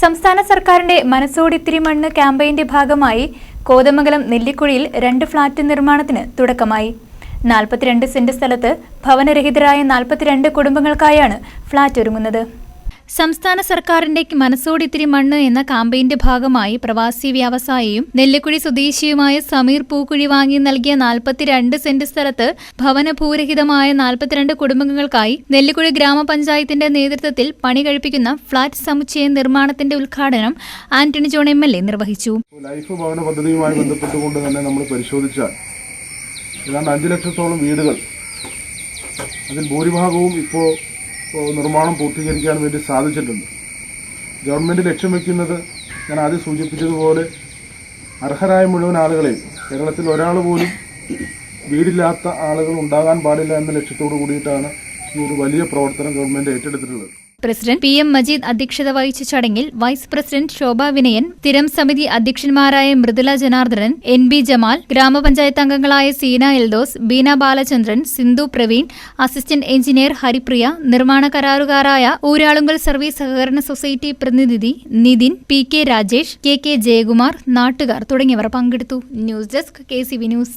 സംസ്ഥാന സർക്കാരിന്റെ മനസ്സോടിത്തിരി മണ്ണ് ക്യാമ്പയിന്റെ ഭാഗമായി കോതമംഗലം നെല്ലിക്കുഴിയിൽ രണ്ട് ഫ്ളാറ്റ് നിർമ്മാണത്തിന് തുടക്കമായി. നാൽപ്പത്തിരണ്ട് സെന്റ് സ്ഥലത്ത് ഭവനരഹിതരായ നാൽപ്പത്തിരണ്ട് കുടുംബങ്ങൾക്കായാണ് ഫ്ളാറ്റ് ഒരുങ്ങുന്നത്. സംസ്ഥാന സർക്കാരിന്റെ മനസ്സോടിത്തിരി മണ്ണ് എന്ന കാമ്പയിന്റെ ഭാഗമായി പ്രവാസി വ്യവസായിയും നെല്ലിക്കുഴി സ്വദേശിയുമായ സമീർ പൂക്കുഴി വാങ്ങി നൽകിയ നാൽപ്പത്തിരണ്ട് സെന്റ് സ്ഥലത്ത് ഭവനഭൂരഹിതമായ നാൽപ്പത്തിരണ്ട് കുടുംബങ്ങൾക്കായി നെല്ലിക്കുഴി ഗ്രാമപഞ്ചായത്തിന്റെ നേതൃത്വത്തിൽ പണി കഴിപ്പിക്കുന്ന ഫ്ളാറ്റ് സമുച്ചയ നിർമ്മാണത്തിന്റെ ഉദ്ഘാടനം Antony John M L A നിർവഹിച്ചു. ലൈഫ് ഭവന പദ്ധതിയുമായി ബന്ധപ്പെട്ടുകൊണ്ട് തന്നെ നമ്മൾ പരിശോധിച്ചാൽ ഏതാണ്ട് അഞ്ച് ലക്ഷത്തോളം വീടുകൾ അതിൽ ഭൂരിഭാഗവും ഇപ്പോൾ നിർമ്മാണം പൂർത്തീകരിക്കാൻ വേണ്ടി സാധിച്ചിട്ടുണ്ട്. ഗവൺമെന്റ് ലക്ഷ്യം വയ്ക്കുന്നത് ഞാൻ ആദ്യം സൂചിപ്പിച്ചതുപോലെ അർഹരായ മുഴുവൻ ആളുകളെയും കേരളത്തിൽ ഒരാൾ പോലും വീടില്ലാത്ത ആളുകൾ ഉണ്ടാകാൻ പാടില്ല എന്ന ലക്ഷ്യത്തോടു കൂടിയിട്ടാണ് ഈ ഒരു വലിയ പ്രവർത്തനം ഗവൺമെന്റ് ഏറ്റെടുത്തിട്ടുള്ളത്. പ്രസിഡന്റ് പി എം മജീദ് അധ്യക്ഷത വഹിച്ച ചടങ്ങിൽ വൈസ് പ്രസിഡന്റ് ശോഭ വിനയൻ സ്ഥിരം സമിതി അധ്യക്ഷന്മാരായ മൃദുല ജനാർദ്ദനൻ എൻ ബി ജമാൽ ഗ്രാമപഞ്ചായത്ത് അംഗങ്ങളായ സീന എൽദോസ് ബീന ബാലചന്ദ്രൻ സിന്ധു പ്രവീൺ അസിസ്റ്റന്റ് എഞ്ചിനീയർ ഹരിപ്രിയ നിർമ്മാണ കരാറുകാരായ ഊരാളുങ്കൽ സർവീസ് സഹകരണ സൊസൈറ്റി പ്രതിനിധി Nithin P K Rajesh K K Jayakumar നാട്ടുകാർ തുടങ്ങിയവർ പങ്കെടുത്തു. News desk K C V news.